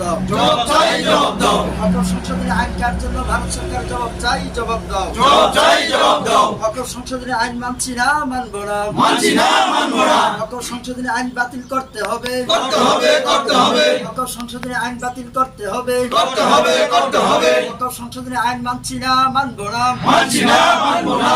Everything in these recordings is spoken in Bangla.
দাও। জবাব চাই জবাব দাও। সংশোধনী আইন কার জন্য ভারত সরকার জবাব চাই জবাব দাও। জবাব চাই জবাব দাও। সংশোধনী আইন মানছি না মানবো না। মানছি না মানবো না। সংশোধনী আইন বাতিল করতে হবে। করতে হবে করতে হবে। সংশোধনী আইন বাতিল করতে হবে। করতে হবে করতে হবে। সংশোধনী আইন মানছি না মানবো না। মানছি না মানবো না।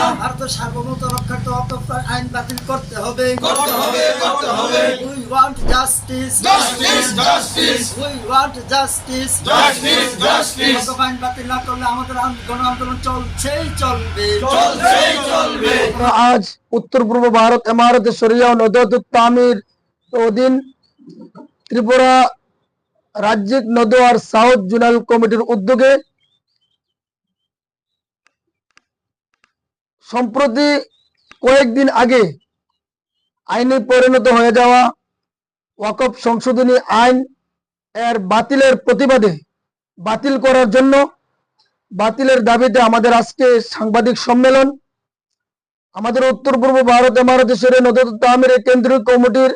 সার্বভৌমত্ব রক্ষার্থে আইন বাতিল করতে হবে। করতে হবে করতে হবে। We want justice justice justice we want justice justice justice আইন বাতিল না করলে আমাদের গণ আন্দোলন চলছেই চলবে। চলছেই চলবে। আজ উত্তর পূর্ব ভারত ইমারত শরিয়া ও নদত তামির অধীন ত্রিপুরা রাজ্যিক নদোয়ার সাউথ জোনাল কমিটির উদ্যোগে সম্প্রতি কয়েকদিন আগে আইনে পরিণত হয়ে যাওয়া ওয়াকফ সংশোধনী আইন এর বাতিলের প্রতিবাদে বাতিল করার জন্য বাতিলের দাবিতে আমাদের আজকে সাংবাদিক সম্মেলন। আমাদের উত্তর পূর্ব ভারত এমারতেশ্বরে নদত তামির কেন্দ্রীয় কমিটির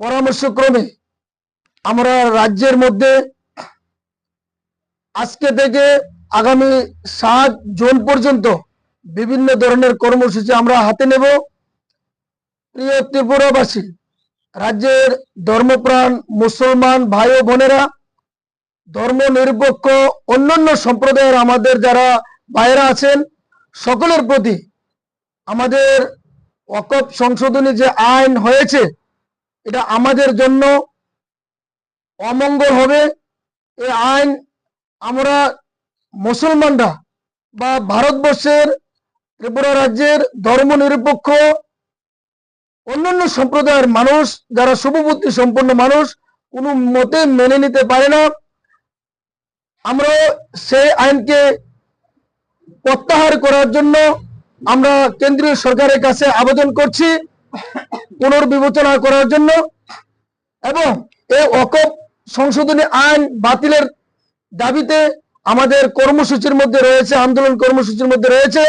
পরামর্শক্রমে আমরা রাজ্যের মধ্যে আজকে থেকে আগামী সাত জুন পর্যন্ত বিভিন্ন ধরনের কর্মসূচি আমরা হাতে নেব। প্রিয় ত্রিপুরাবাসী, রাজ্যের ধর্মপ্রাণ মুসলমান ভাই ও বোনেরা, ধর্ম নিরপেক্ষ অন্যান্য সম্প্রদায়ের আমাদের যারা বাইরা আছেন, সকলের প্রতি আমাদের অকপ সংশোধনী যে আইন হয়েছে, এটা আমাদের জন্য অমঙ্গল হবে। এই আইন আমরা মুসলমানরা বা ভারতবর্ষের ত্রিপুরা রাজ্যের ধর্ম নিরপেক্ষ অন্যান্য সম্প্রদায়ের মানুষ, যারা শুভবুদ্ধি সম্পন্ন মানুষ, কোনো মতে মেনে নিতে পারে না। আমরা সেই আইনকে প্রত্যাহার করার জন্য আমরা কেন্দ্রীয় সরকারের কাছে আবেদন করছি পুনর্বিবেচনা করার জন্য এবং এই অকপ সংশোধনী আইন বাতিলের দাবিতে আমাদের কর্মসূচির মধ্যে রয়েছে, আন্দোলন কর্মসূচির মধ্যে রয়েছে।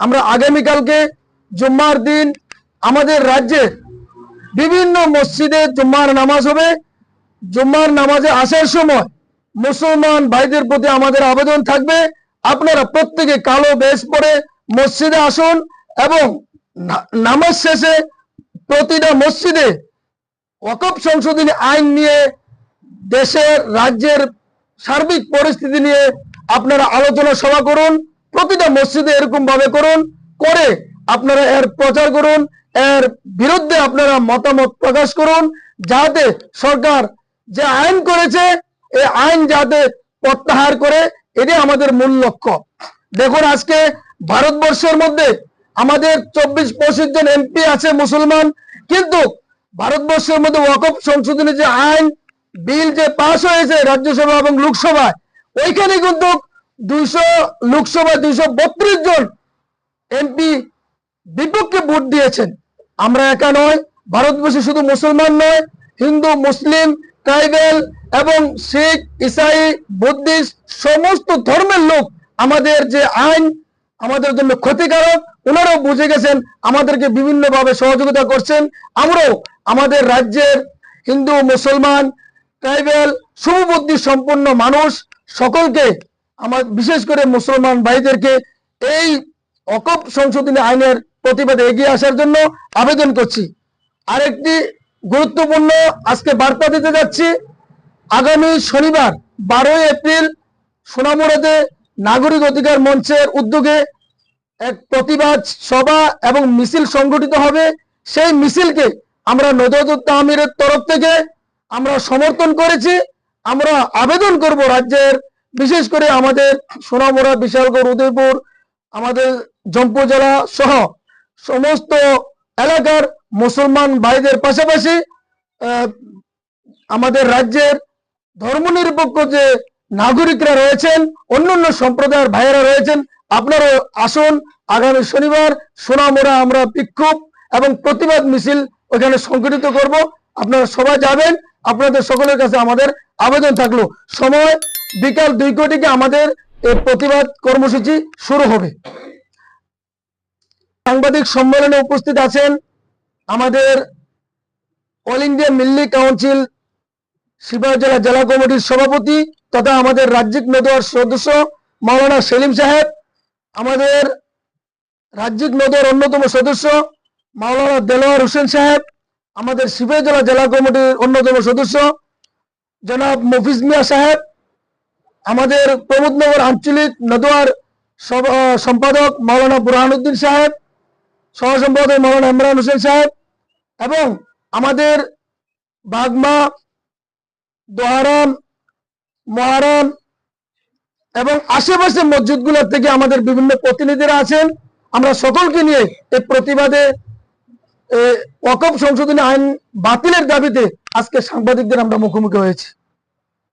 আমরা আগামীকালকে জুম্মার দিন আমাদের রাজ্যে বিভিন্ন মসজিদে জুম্মার নামাজ হবে। জুম্মার নামাজে আসার সময় মুসলমান ভাইদের প্রতি আমাদের আবেদন থাকবে। আপনারা প্রত্যেকে কালো বেশ পরে মসজিদে আসুন এবং নামাজ শেষে প্রতিটা মসজিদে ওয়াকফ সংশোধনী আইন নিয়ে দেশের, রাজ্যের সার্বিক পরিস্থিতি নিয়ে আপনারা আলোচনা সভা করুন। প্রতিটা মসজিদে এরকম ভাবে করুন, করে আপনারা এর প্রচার করুন, এর বিরুদ্ধে আপনারা মতামত প্রকাশ করুন, যাতে সরকার যে আইন করেছে, এই আইন যাতে প্রত্যাহার করে, এটাই আমাদের মূল লক্ষ্য। দেখুন আজকে ভারতবর্ষের মধ্যে আমাদের চব্বিশ পঁচিশ জন এমপি আছে মুসলমান, কিন্তু ভারতবর্ষের মধ্যে ওয়াকফ সংশোধনী যে আইন, বিল যে পাশ হয়েছে রাজ্যসভা এবং লোকসভায়, ওইখানে কিন্তু দুইশো লোকসভায় দুইশো বত্রিশ জন এমপি বিপক্ষে ভোট দিয়েছেন। আমরা একা নয়, ভারতবর্ষে শুধু মুসলমান নয়, হিন্দু, মুসলিম, ট্রাইবেল এবং শিখ, ইসাই, বুদ্ধিস্ট, সমস্ত ধর্মের লোক আমাদের যে আইন আমাদের জন্য ক্ষতিকারক, ওনারাও বুঝে গেছেন, আমাদেরকে বিভিন্নভাবে সহযোগিতা করছেন। আমরাও আমাদের রাজ্যের হিন্দু, মুসলমান, ট্রাইবেল শুভবুদ্ধি সম্পন্ন মানুষ সকলকে আমার বিশেষ করে মুসলমান ভাইদেরকে এই অকপ সংশোধনী আইনের প্রতিবাদে এগিয়ে আসার জন্য আবেদন করছি। আরেকটি গুরুত্বপূর্ণ আজকে বার্তা দিতে যাচ্ছি, আগামী শনিবার বারোই এপ্রিল সোনামুড়াতে নাগরিক অধিকার মঞ্চের উদ্যোগে এক প্রতিবাদ সভা এবং মিছিল সংগঠিত হবে। সেই মিছিলকে আমরা নজরুল তাহমিরের তরফ থেকে আমরা সমর্থন করেছি। আমরা আবেদন করব রাজ্যের বিশেষ করে আমাদের সোনামুড়া, বিশালগড়, উদয়পুর, আমাদের জম্পু জেলা সহ সমস্ত এলাকার মুসলমান ভাইদের পাশাপাশি আমাদের রাজ্যের ধর্মনিরপেক্ষ যে নাগরিকরা রয়েছেন, অন্যান্য সম্প্রদায়ের ভাইয়েরা রয়েছেন আপনারা আসুন, আগামী শনিবার সোনামুড়া আমরা বিক্ষোভ এবং প্রতিবাদ মিছিল ওখানে সংগঠিত করব। আপনারা সবাই যাবেন, আপনাদের সকলের কাছে আমাদের আবেদন থাকল। সময় বিকাল দুই কোটিকে আমাদের এই প্রতিবাদ কর্মসূচি শুরু হবে। সাংবাদিক সম্মেলনে উপস্থিত আছেন আমাদের অল ইন্ডিয়া মিল্লি কাউন্সিল সিপাহী জেলা জেলা কমিটির সভাপতি তথা আমাদের রাজ্যিক নদোয়ার সদস্য মাওলানা সেলিম সাহেব, আমাদের রাজ্যিক নদোয়ার অন্যতম সদস্য মাওলানা দেলোয়ার হোসেন সাহেব, আমাদের সিপাহী জেলা জেলা কমিটির অন্যতম সদস্য জনাব মফিজ মিয়া সাহেব আমাদের প্রমোদনগর আঞ্চলিক নদোয়ার সম্পাদক মাওলানা বুরহানুদ্দিন সাহেব সহ সম্পাদক মাওলানা ইমরান হোসেন সাহেব এবং আমাদের বাগমা, দোহারাম, মহারাম এবং আশেপাশে মসজিদগুলোর থেকে আমাদের বিভিন্ন প্রতিনিধিরা আছেন। আমরা সকলকে নিয়ে এই প্রতিবাদে ওয়াকফ সংশোধনী আইন বাতিলের দাবিতে আজকে সাংবাদিকদের আমরা মুখোমুখি হয়েছি।